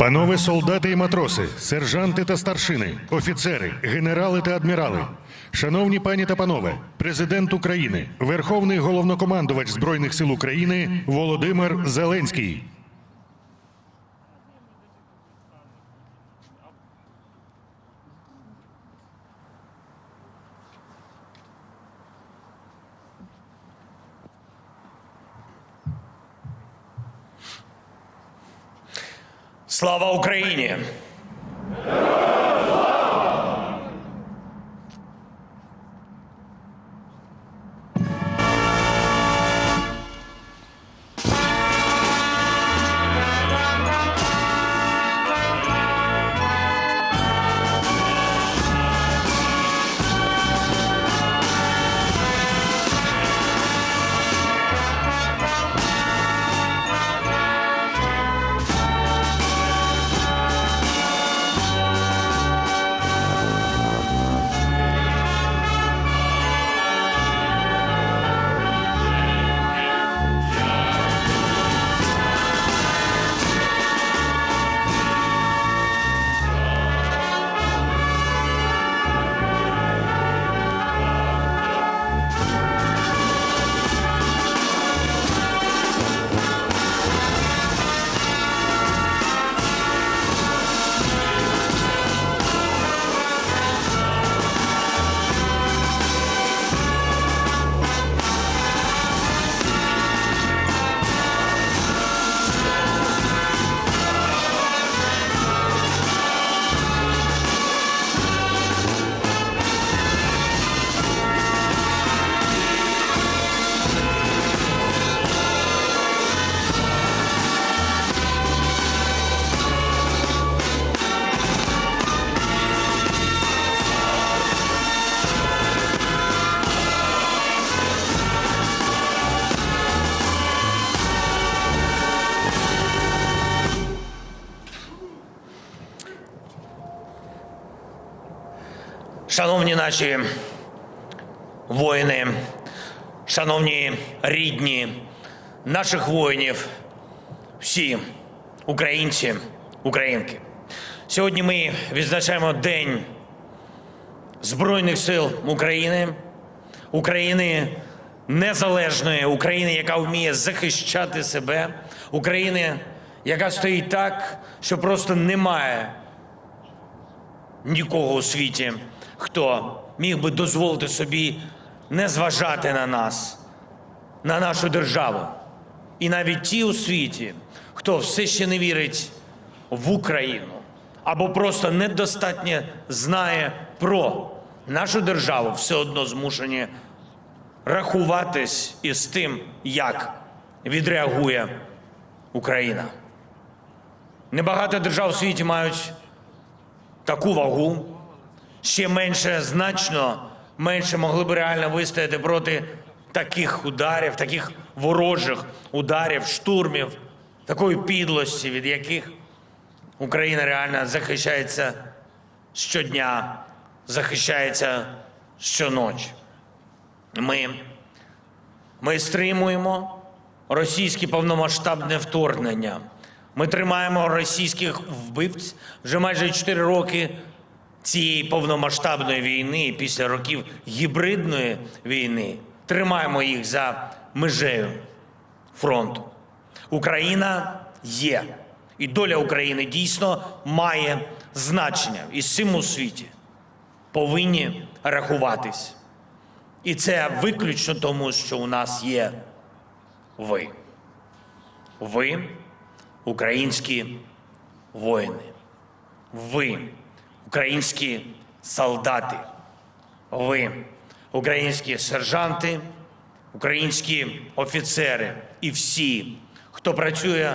Панове солдати і матроси, сержанти та старшини, офіцери, генерали та адмірали, шановні пані та панове, президент України, Верховний головнокомандувач Збройних сил України Володимир Зеленський. Слава Україні! Наші воїни, шановні рідні наших воїнів, всі українці, українки. Сьогодні ми відзначаємо День Збройних сил України, України незалежної, України, яка вміє захищати себе, України, яка стоїть так, що просто немає нікого у світі, хто міг би дозволити собі не зважати на нас, на нашу державу. І навіть ті у світі, хто все ще не вірить в Україну або просто недостатньо знає про нашу державу, все одно змушені рахуватись із тим, як відреагує Україна. Небагато держав у світі мають таку вагу, ще менше, значно менше могли б реально вистояти проти таких ударів, таких ворожих ударів, штурмів, такої підлості, від яких Україна реально захищається щодня, захищається щоночі. Ми, ми стримуємо російське повномасштабне вторгнення. Ми тримаємо російських вбивць вже майже 4 роки цієї повномасштабної війни після років гібридної війни. Тримаємо їх за межею фронту. Україна є. І доля України дійсно має значення. І з цим у світі повинні рахуватись. І це виключно тому, що у нас є ви. Ви українські воїни. Ви українські солдати. Ви українські сержанти, українські офіцери і всі, хто працює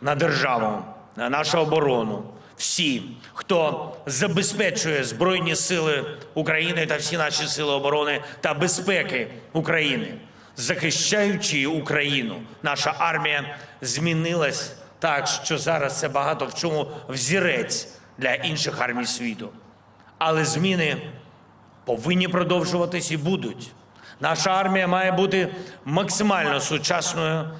на державу, на нашу оборону. Всі, хто забезпечує Збройні сили України та всі наші сили оборони та безпеки України, захищаючи Україну, наша армія змінилась так, що зараз це багато в чому взірець для інших армій світу. Але зміни повинні продовжуватись і будуть. Наша армія має бути максимально сучасною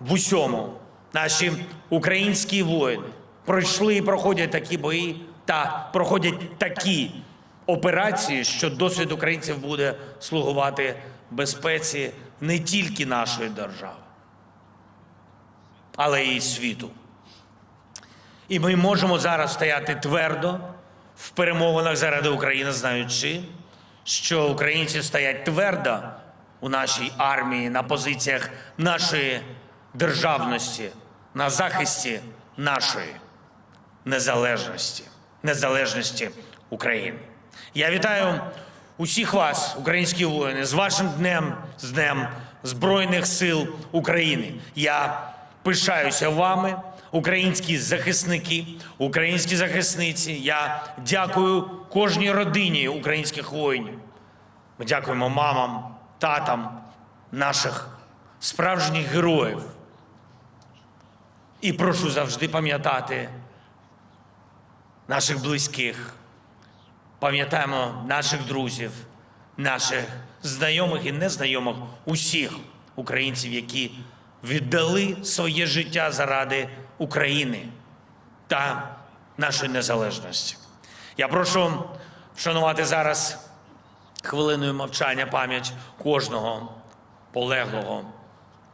в усьому. Наші українські воїни пройшли і проходять такі бої та проходять такі операції, що досвід українців буде слугувати безпеці не тільки нашої держави, але й світу. І ми можемо зараз стояти твердо в перемовинах заради України, знаючи, що українці стоять твердо у нашій армії на позиціях нашої державності, на захисті нашої незалежності, незалежності України. Я вітаю усіх вас, українські воїни, з вашим днем, з Днем Збройних сил України. Я пишаюся вами, українські захисники, українські захисниці. Я дякую кожній родині українських воїнів. Ми дякуємо мамам, татам наших справжніх героїв. І прошу завжди пам'ятати наших близьких, пам'ятаємо наших друзів, наших знайомих і незнайомих, усіх українців, які віддали своє життя заради України та нашої незалежності. Я прошу вшанувати зараз хвилиною мовчання пам'ять кожного полеглого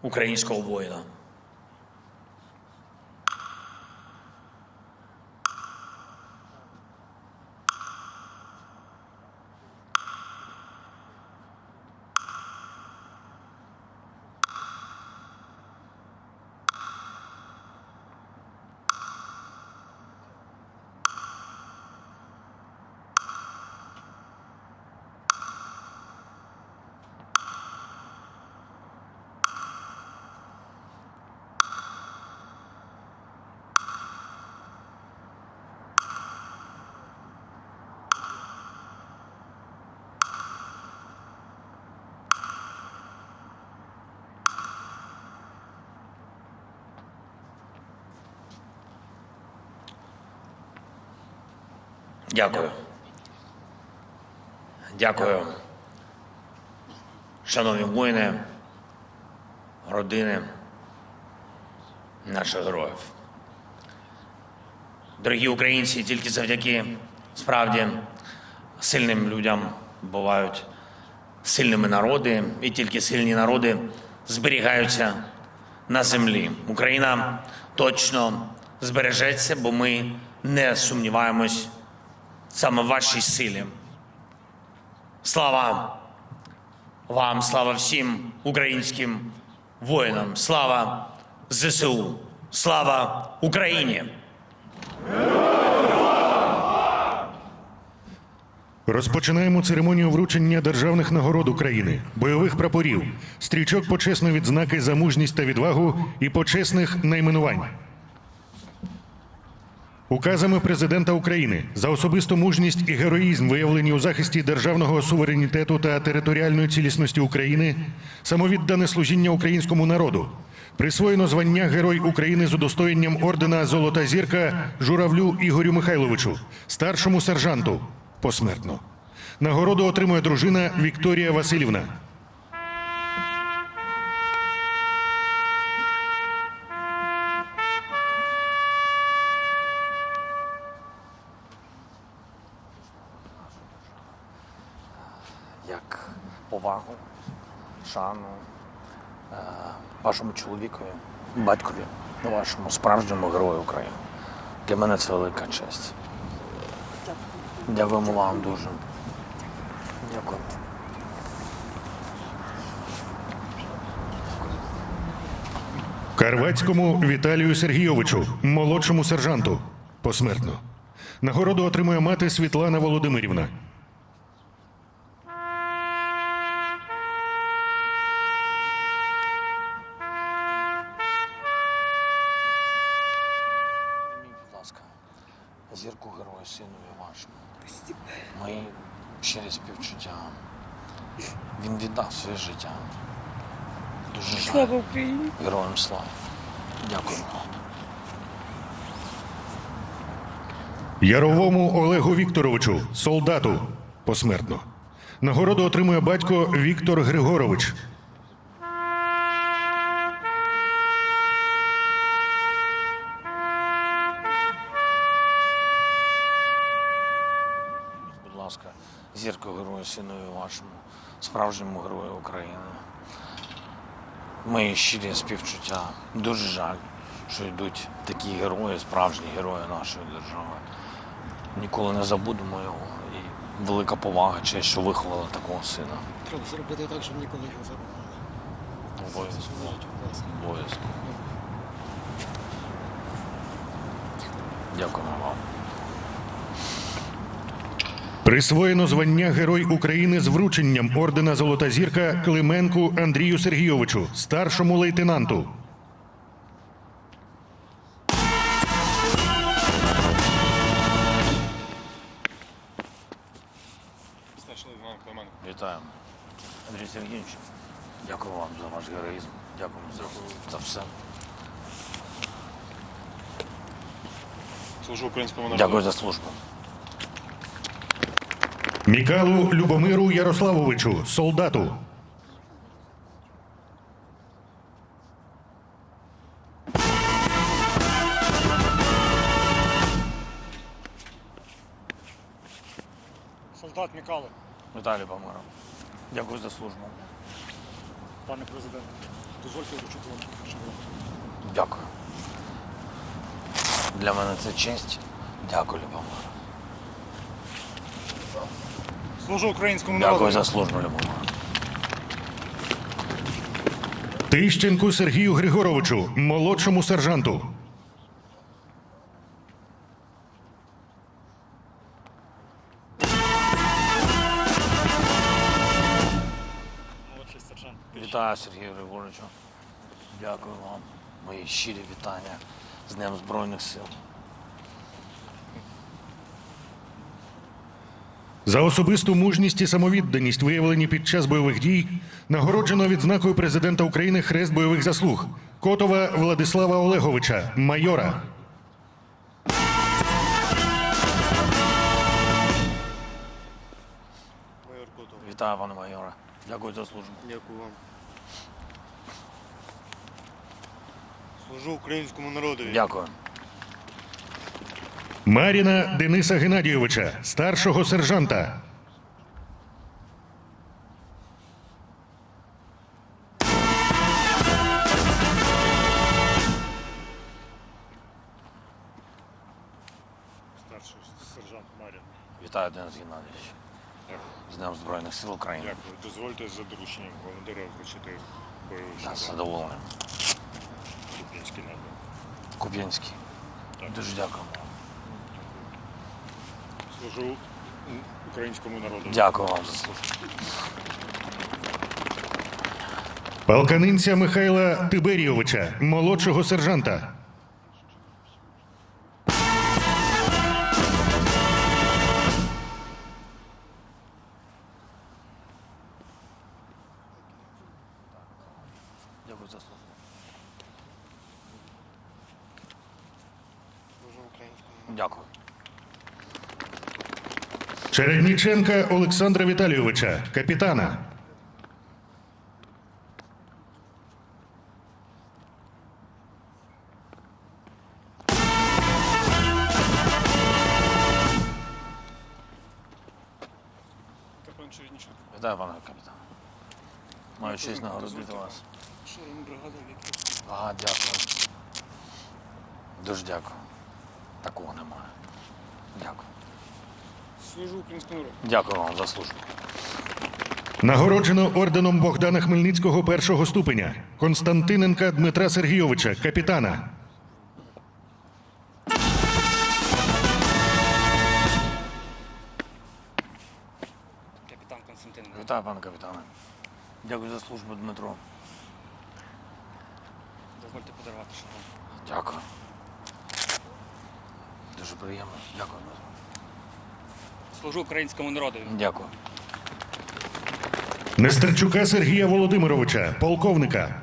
українського воїна. Дякую. Дякую. Шановні воїни, родини наших героїв. Дорогі українці, тільки завдяки справді сильним людям бувають сильними народи, і тільки сильні народи зберігаються на землі. Україна точно збережеться, бо ми не сумніваємось саме вашій силі. Слава вам, слава всім українським воїнам, слава ЗСУ, слава Україні! Розпочинаємо церемонію вручення державних нагород України, бойових прапорів, стрічок почесної відзнаки за мужність та відвагу і почесних найменувань. Указами президента України за особисту мужність і героїзм, виявлені у захисті державного суверенітету та територіальної цілісності України, самовіддане служіння українському народу, присвоєно звання Герой України з удостоєнням ордена Золота зірка Журавлю Ігорю Михайловичу, старшому сержанту посмертно. Нагороду отримує дружина Вікторія Васильівна. Повагу, шану е, вашому чоловікові, батькові, вашому справжньому герою України. Для мене це велика честь. Дякуємо вам дуже. Дякую. Карвацькому Віталію Сергійовичу, молодшому сержанту, посмертно. Нагороду отримує мати Світлана Володимирівна. Яровому Олегу Вікторовичу, солдату посмертно. Нагороду отримує батько Віктор Григорович. Будь ласка, зірко герою синою вашому, справжньому герою України. Мої щирі співчуття. Дуже жаль, що йдуть такі герої, справжні герої нашої держави. Ніколи не забудемо його. І велика повага, честь, що виховали такого сина. Треба зробити так, щоб ніколи його забували. Обов'язково. Власне. Обов'язково. Дякуємо вам. Присвоєно звання Герой України з врученням ордена Золота зірка Клименку Андрію Сергійовичу, старшому лейтенанту. Андрій Сергійович, дякую вам за ваш героїзм. Дякую за, за все. Служу українському народу. Дякую за службу. Мікалу Любомиру Ярославовичу, солдату. Солдат Мікало, Віталій Помиров. Дякую за службу. пане президенте, дозвольте вручити вам шеврон. Дякую. Для мене це честь. Дякую, Любомир. Служу українському народу. Дякую за службу, Любомир. Тищенку Сергію Григоровичу, молодшому сержанту. Сергію Григоровичу. Дякую вам. Мої щирі вітання з Днем Збройних сил. За особисту мужність і самовідданість, виявлені під час бойових дій, нагороджено відзнакою президента України Хрест бойових заслуг Котова Владислава Олеговича, майора. Вітаю, пане майоре. Дякую за службу. Дякую вам. Служу українському народові. Дякую. Маріна Дениса Геннадійовича, старшого сержанта. Старший сержант Марін. Вітаю, Денис Геннадійович. З Днем Збройних сил України. Дякую. Дозвольте за дорученням командира вручити бойовий Так, шеврон. задоволений. Куп'янський Дуже дякую. Служу українському народу. Дякую вам за службу. Палканинця Михайла Тиберійовича, молодшого сержанта. Чередніченка Олександра Віталійовича, капітана. Вітаю, пане капітан. Маю честь нагородити вас. Ага, дякую. Дуже дякую. Такого немає. Дякую. Служу українському народу. Дякую вам за службу. Нагороджено орденом Богдана Хмельницького першого ступеня. Константиненка Дмитра Сергійовича, капітана. Капітан Константин. Вітаю, пане капітане. Дякую за службу, Дмитро. Дозвольте подарувати шеврон. Дякую. Дуже приємно. Дякую. Дмитро. Служу українському народу. Дякую. Нестерчука Сергія Володимировича, полковника.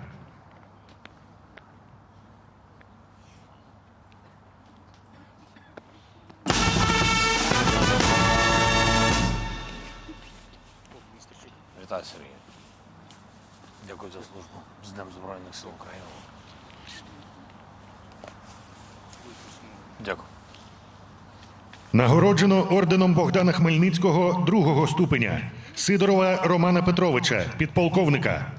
Вітаю, Сергій. Дякую за службу. З Днем Збройних сил України. Дякую. Нагороджено орденом Богдана Хмельницького другого ступеня Сидорова Романа Петровича, підполковника.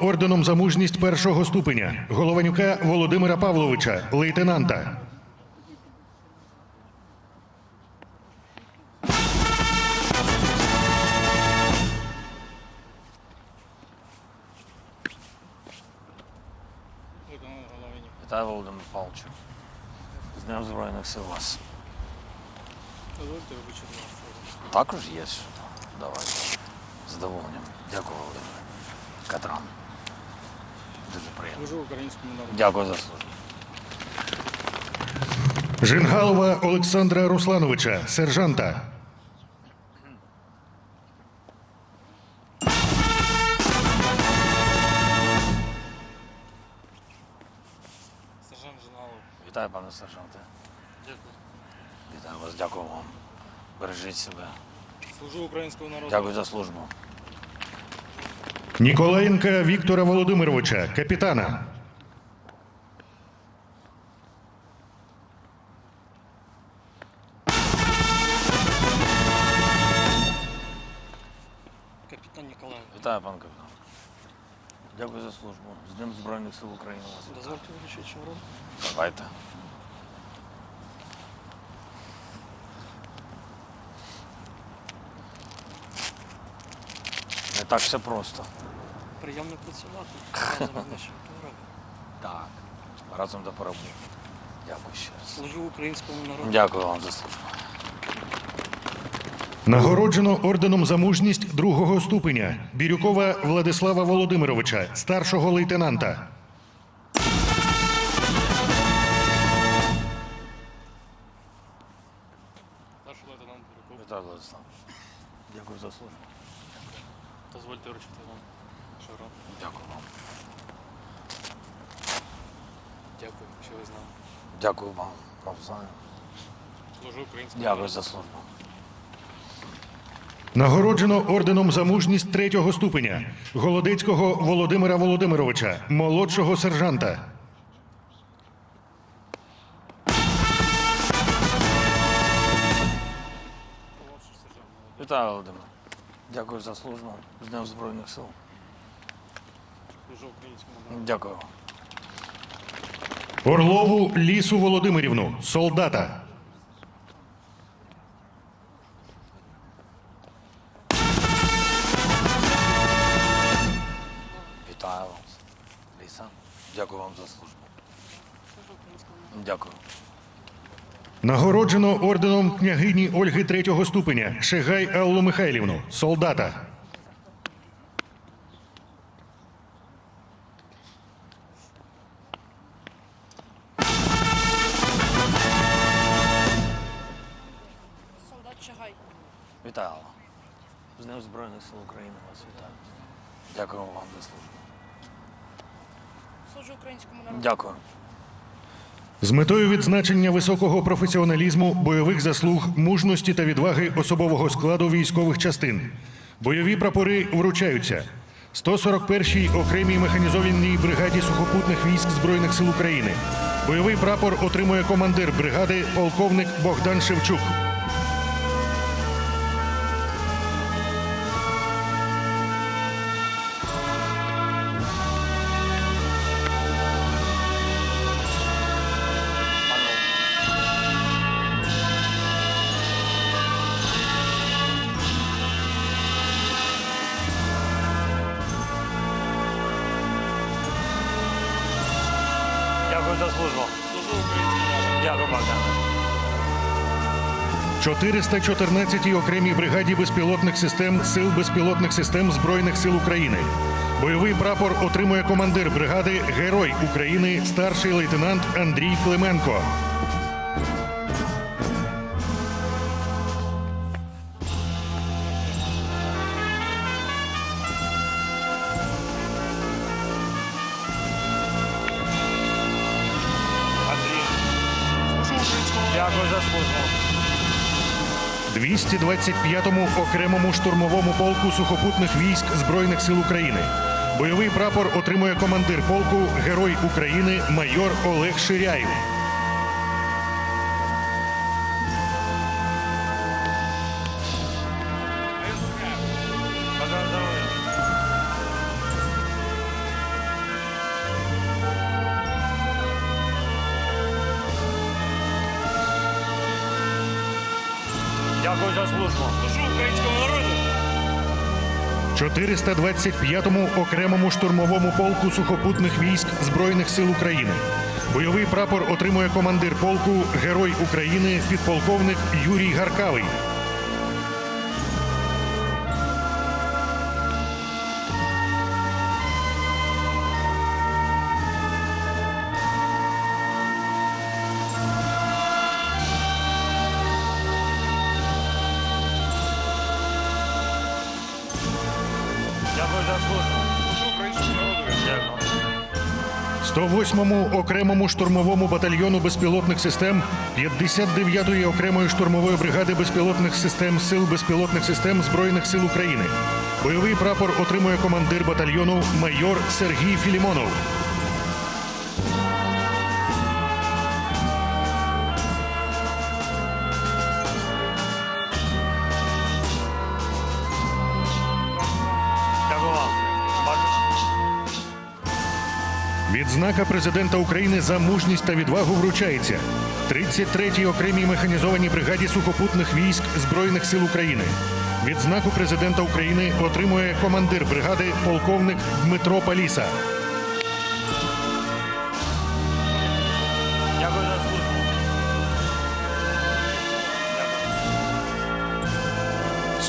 Орденом за мужність першого ступеня Голованюка Володимира Павловича, лейтенанта. Лейтенант Вітаю, Володимир Павловичу. З Днем Збройних сил вас. Дозвольте вибачити. Також є що. Давай. Задоволенням. Дякую, Володимир. Катран. Дуже приємно. Служу українському народу. Дякую за службу. Жингалова Олександра Руслановича, сержанта. Сержант Жиналов. Вітаю, пане сержанте. Дякую. Вітаю вас, дякую вам. Бережіть себе. Служу українському народу. Дякую за службу. Ніколаєнка Віктора Володимировича, капітана. Капітан Ніколаєв. Вітаю, пан капітан. Дякую за службу. З Днем Збройних сил України вас. Дозвольте вибачити шеврон. Давайте. Не так все просто. Приємно працювати. Разом з нашим товаром. Так. Разом до перемоги. Дякую ще раз. Служу українському народу. Дякую вам за службу. Нагороджено орденом за мужність другого ступеня Бірюкова Владислава Володимировича, старшого лейтенанта. Старший лейтенант Бірюков. Вітаю, Владислав. Дякую за службу. Дозвольте вручити вам шеврон. Дякую вам. Дякую, що ви знали. Дякую вам. Навзаєм. Служу українському Дякую за службу. Нагороджено орденом за мужність третього ступеня Голодецького Володимира Володимировича, молодшого сержанта. Вітаю, Володимир. Дякую за службу. З Днем Збройних сил. Служу українському народу. Дякую. Орлову Лісу Володимирівну, солдата. Вітаю вас. Ліса. Дякую вам за службу. Дякую. Нагороджено орденом княгині Ольги третього ступеня Шегай Аллу Михайлівну, солдата. З метою відзначення високого професіоналізму, бойових заслуг, мужності та відваги особового складу військових частин. Бойові прапори вручаються 141-й окремій механізованій бригаді сухопутних військ Збройних сил України. Бойовий прапор отримує командир бригади полковник Богдан Шевчук. 414-й окремій бригаді безпілотних систем Сил безпілотних систем Збройних сил України. Бойовий прапор отримує командир бригади Герой України, старший лейтенант Андрій Клименко. 225-му окремому штурмовому полку сухопутних військ Збройних сил України. Бойовий прапор отримує командир полку Герой України майор Олег Ширяєв. Дякую за службу. 425-му окремому штурмовому полку сухопутних військ Збройних сил України. Бойовий прапор отримує командир полку Герой України підполковник Юрій Гаркавий. 48-му окремому штурмовому батальйону безпілотних систем 59-ї окремої штурмової бригади безпілотних систем сил безпілотних систем збройних сил України. Бойовий прапор отримує командир батальйону майор Сергій Філімонов. Відзнака президента України за мужність та відвагу вручається 33-й окремій механізованій бригаді сухопутних військ Збройних сил України. Відзнаку президента України отримує командир бригади полковник Дмитро Паліса.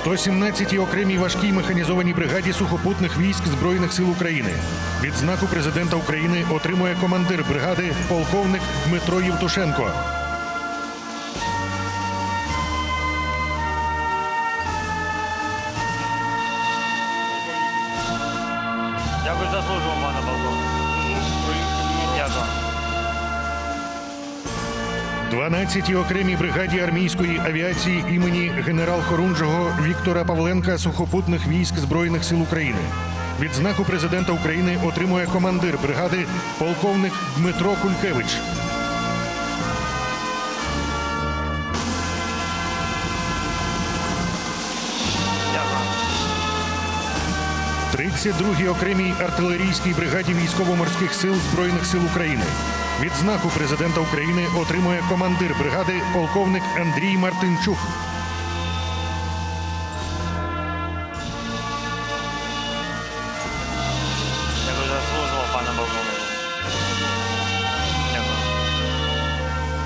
117-й окремій важкій механізованій бригаді сухопутних військ Збройних сил України. Відзнаку президента України отримує командир бригади полковник Дмитро Євтушенко. 12-й окремій бригаді армійської авіації імені генерал-хорунжого Віктора Павленка сухопутних військ Збройних сил України. Відзнаку президента України отримує командир бригади полковник Дмитро Кулькевич. Дякую. 32-й окремій артилерійській бригаді військово-морських сил Збройних сил України. Відзнаку президента України отримує командир бригади полковник Андрій Мартинчук.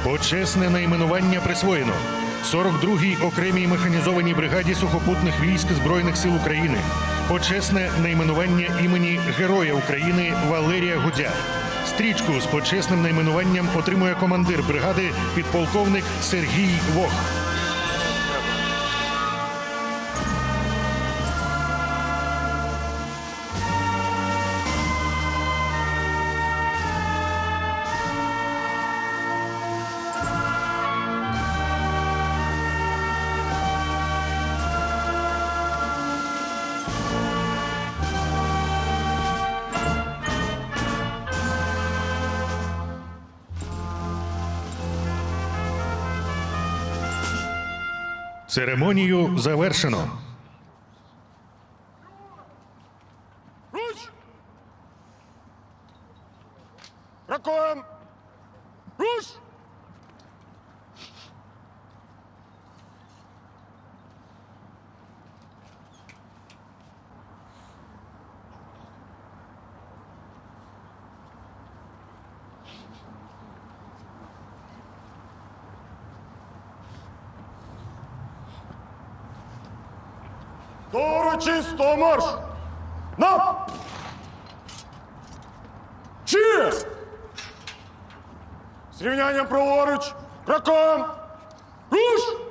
Почесне найменування присвоєно 42-й окремій механізованій бригаді сухопутних військ Збройних сил України. Почесне найменування імені Героя України Валерія Гудзя. Стрічку з почесним найменуванням отримує командир бригади підполковник Сергій Вох. Церемонію завершено. До урочистого! На! Чи! З рівнянням праворуч! Кроком! Руш!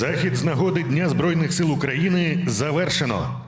Захід з нагоди Дня Збройних сил України завершено.